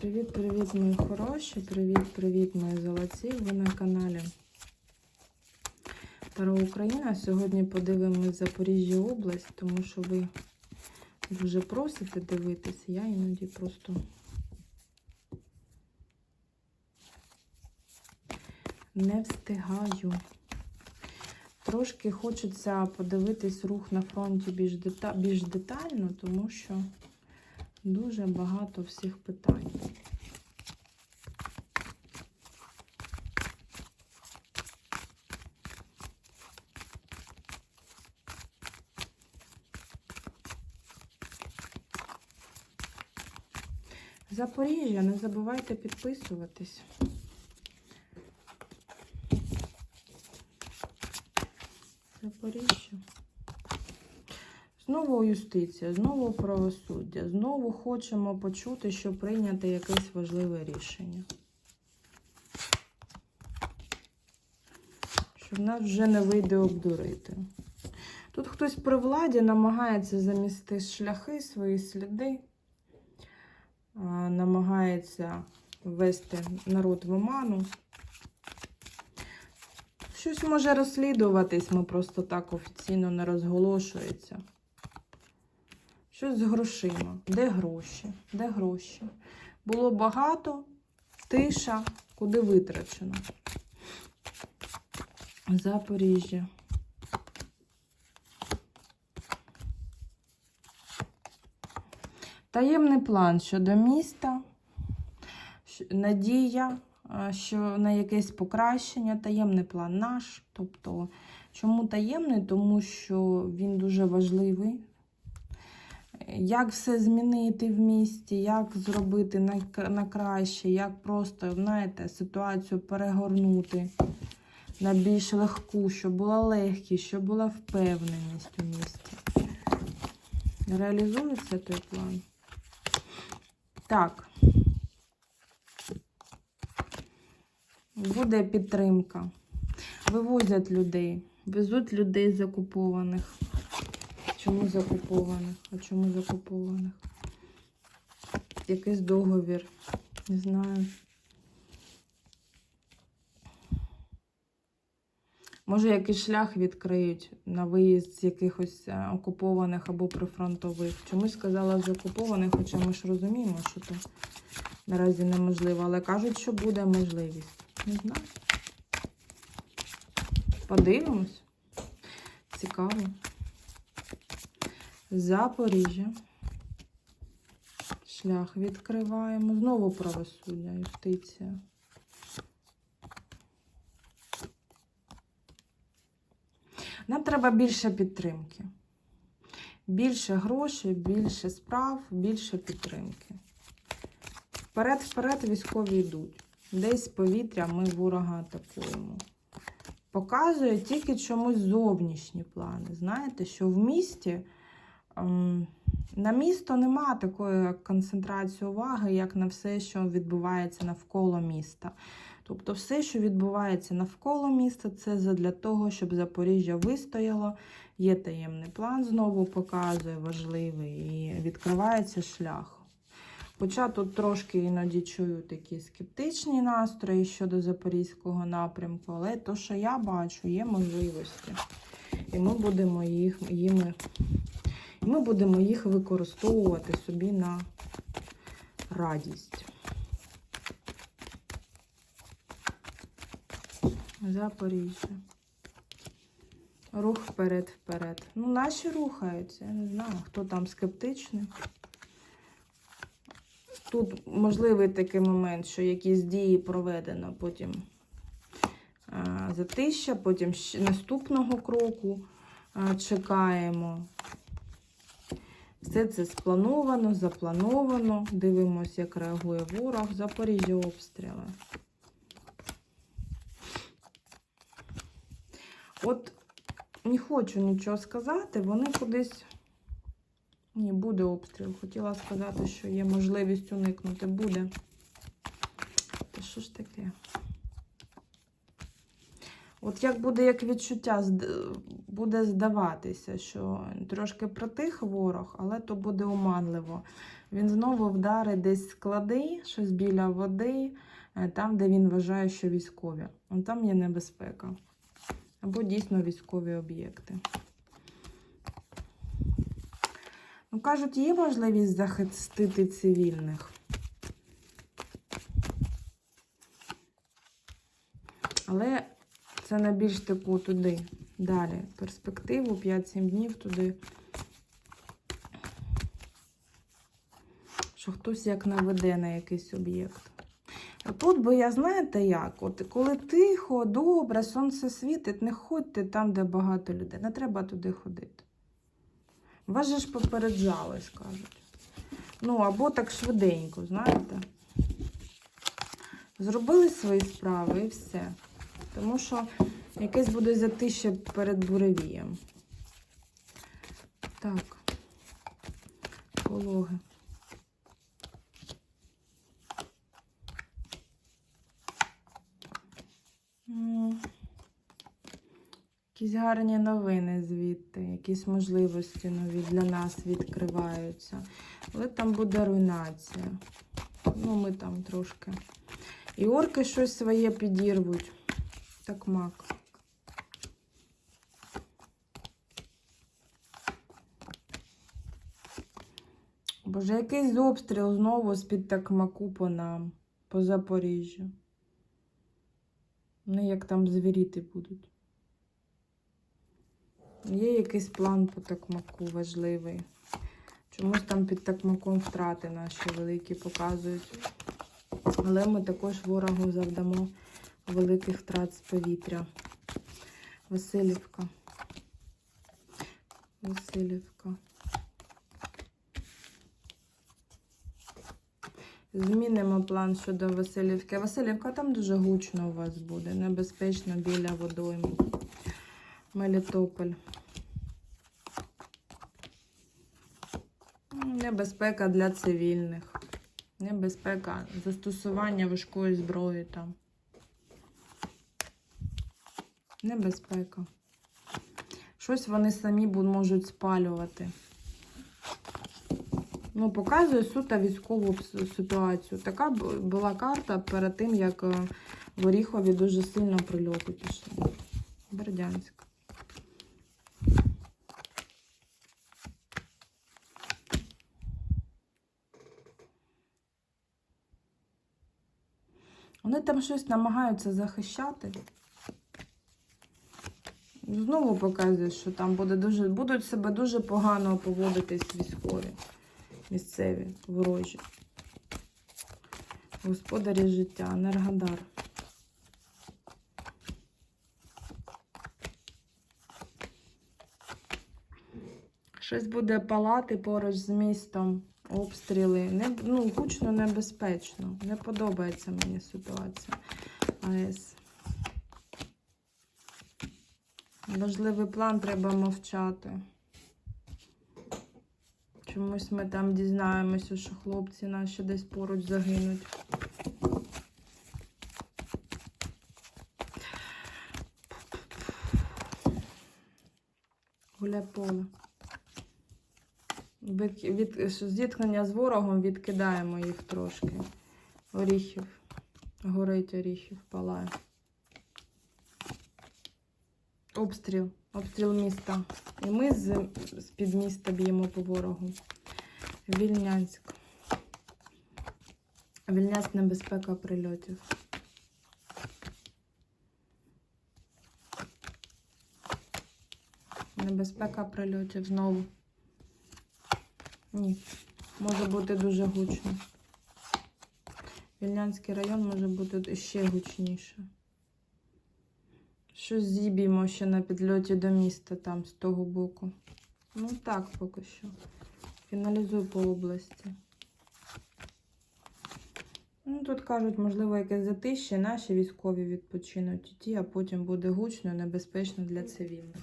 Привіт-привіт, мої хороші! Привіт-привіт, мої золоті! Ви на каналі Таро Україна. Сьогодні подивимось Запоріжжя область, тому що ви дуже просите дивитися. Я іноді просто не встигаю. Трошки хочеться подивитись рух на фронті більш, більш детально, тому що дуже багато всіх питань. Запоріжжя, не забувайте підписуватись. Запоріжжя. Знову юстиція, знову правосуддя. Знову хочемо почути, що прийняти якесь важливе рішення. Що в нас вже не вийде обдурити. Тут хтось при владі намагається замістити шляхи, свої сліди, намагається ввести народ в оману. Щось може розслідуватись, ми просто так офіційно не розголошується. Щось з грошима. Де гроші? Де гроші? Було багато, тиша, куди витрачено. Запоріжжя. Таємний план щодо міста, надія, що на якесь покращення, таємний план наш. Тобто, чому таємний? Тому що він дуже важливий. Як все змінити в місті, як зробити на, на краще, як просто, знаєте, ситуацію перегорнути на більш легку, щоб була легкість, щоб була впевненість у місті. Реалізується той план? Так. Буде підтримка. Вивозять людей. Везуть людей закупованих. Чому закупованих? А чому закупованих? Якийсь договір. Не знаю. Може, якийсь шлях відкриють на виїзд з якихось е, окупованих або прифронтових. Чомусь сказала з окупованих, хоча ми ж розуміємо, що це наразі неможливо. Але кажуть, що буде можливість. Не знаю. Подивимось. Цікаво. Запоріжжя. Шлях відкриваємо. Знову правосуддя, юстиція. Нам треба більше підтримки. Більше грошей, більше справ, більше підтримки. Вперед-вперед військові йдуть. Десь з повітря ми ворога атакуємо. Показує тільки чомусь зовнішні плани. Знаєте, що в місті ем, на місто нема такої концентрації уваги, як на все, що відбувається навколо міста. Тобто, все, що відбувається навколо міста, це для того, щоб Запоріжжя вистояло. Є таємний план, знову показує важливий, і відкривається шлях. Хоча тут трошки іноді чую такі скептичні настрої щодо запорізького напрямку, але то, що я бачу, є можливості. І ми будемо їх, їми, і ми будемо їх використовувати собі на радість. Запоріжжя. Рух вперед-вперед. Ну, наші рухаються. Я не знаю, хто там скептичний. Тут можливий такий момент, що якісь дії проведено, потім а, затища, потім наступного кроку а, чекаємо. Все це сплановано, заплановано. Дивимося, як реагує ворог. Запоріжжя обстріли. От не хочу нічого сказати, вони кудись. Ні, буде обстріл. Хотіла сказати, що є можливість уникнути. Буде. Та що ж таке? От як буде як відчуття, буде здаватися, що трошки притих ворог, але то буде оманливо. Він знову вдарить десь склади, щось біля води, е, там, де він вважає, що військові. Там є небезпека. Або дійсно військові об'єкти. Ну, кажуть, є можливість захистити цивільних. Але це на більш таку туди. Далі. Перспективу 5-7 днів туди. Що хтось як наведе на якийсь об'єкт. А тут би я знаєте як? От коли тихо, добре, сонце світить, не ходьте там, де багато людей. Не треба туди ходити. Вас же ж попереджали, скажуть. Ну, або так швиденько, знаєте. Зробили свої справи і все. Тому що якесь буде затище перед буревієм. Так. Пологи. Якісь гарні новини звідти, якісь можливості нові для нас відкриваються. Але там буде руйнація. Ну, ми там трошки. І орки щось своє підірвуть. Так мак. Боже, якийсь обстріл знову з-під такмаку по нам, по Запоріжжю. Ну, як там звіріти будуть. Є якийсь план по такмаку важливий. Чомусь там під такмаком втрати наші великі показують. Але ми також ворогу завдамо великих втрат з повітря. Васильівка. Васильівка. Змінимо план щодо Васильівки. Васильівка там дуже гучно у вас буде. Небезпечно біля водойми. Мелітополь. Небезпека для цивільних. Небезпека застосування важкої зброї там. Небезпека. Щось вони самі можуть спалювати. Ну, показує суто військову ситуацію. Така була карта перед тим, як е, в Оріхові дуже сильно прильоти пішли. Бердянськ. Вони там щось намагаються захищати. Знову показує, що там буде дуже, будуть себе дуже погано поводитись військові, місцеві, ворожі. Господарі життя, Енергодар. Щось буде палати поруч з містом, обстріли. Не, ну, гучно небезпечно. Не подобається мені ситуація. АЕС. Важливий план треба мовчати. Чомусь ми там дізнаємося, що хлопці наші десь поруч загинуть. Гуляйполе. Від, від, зіткнення з ворогом відкидаємо їх трошки. Оріхів. Горить оріхів, палає. Обстріл. Обстріл міста. І ми з, з під міста б'ємо по ворогу. Вільнянськ. Вільнянськ небезпека прильотів. Небезпека прильотів знову. Ні. Може бути дуже гучно. Вільнянський район може бути ще гучніше. Щось зіб'ємо ще на підльоті до міста там з того боку. Ну так поки що. Фіналізую по області. Ну, тут кажуть, можливо, якесь затище, наші військові відпочинуть і ті, а потім буде гучно, небезпечно для цивільних.